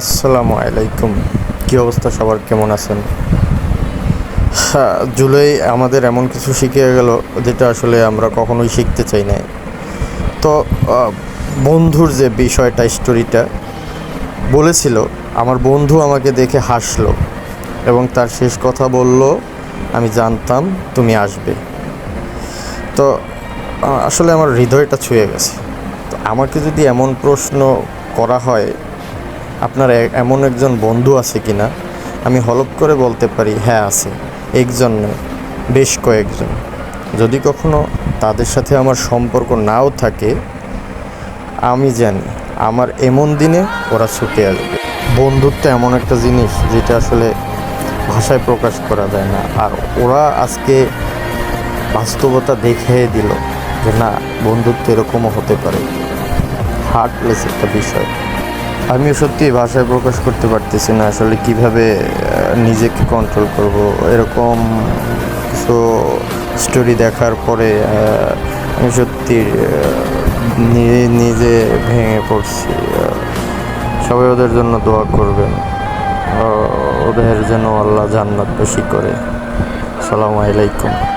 আসসালামু আলাইকুম। কী অবস্থা সবার? কেমন আছেন? হ্যাঁ, জুলাই আমাদের এমন কিছু শিখে গেল যেটা আসলে আমরা কখনোই শিখতে চাই নাই। তো বন্ধুর যে বিষয়টা স্টোরিটা বলেছিল আমার বন্ধু আমাকে দেখে হাসলো এবং তার শেষ কথা বলল আমি জানতাম তুমি আসবে। তো আসলে আমার হৃদয়টা ছুঁয়ে গেছে। তো আমাকে যদি এমন প্রশ্ন করা হয় আপনার এমন একজন বন্ধু আছে কি না আমি হলপ করে বলতে পারি হ্যাঁ আছে। একজন বেশ কয়েকজন। যদি কখনো তাদের সাথে আমার সম্পর্ক নাও থাকে, আমি জানি আমার এমন দিনে ওরা ছুটে আসবে। বন্ধুত্ব এমন একটা জিনিস যেটা আসলে ভাষায় প্রকাশ করা যায় না। আর ওরা আজকে বাস্তবতা দেখে দিল যে না, বন্ধুত্ব এরকমও হতে পারে। হার্টলেস একটা বিষয়। আমিও সত্যি ভাষায় প্রকাশ করতে পারতেছি না আসলে কীভাবে নিজেকে কন্ট্রোল করব। এরকম কিছু স্টোরি দেখার পরে আমি সত্যি নিজে নিজে ভেঙে পড়ছি। সবাই ওদের জন্য দোয়া করবেন। ওদের যেন আল্লাহ জান্নাত বেশি করে। সালামু আলাইকুম।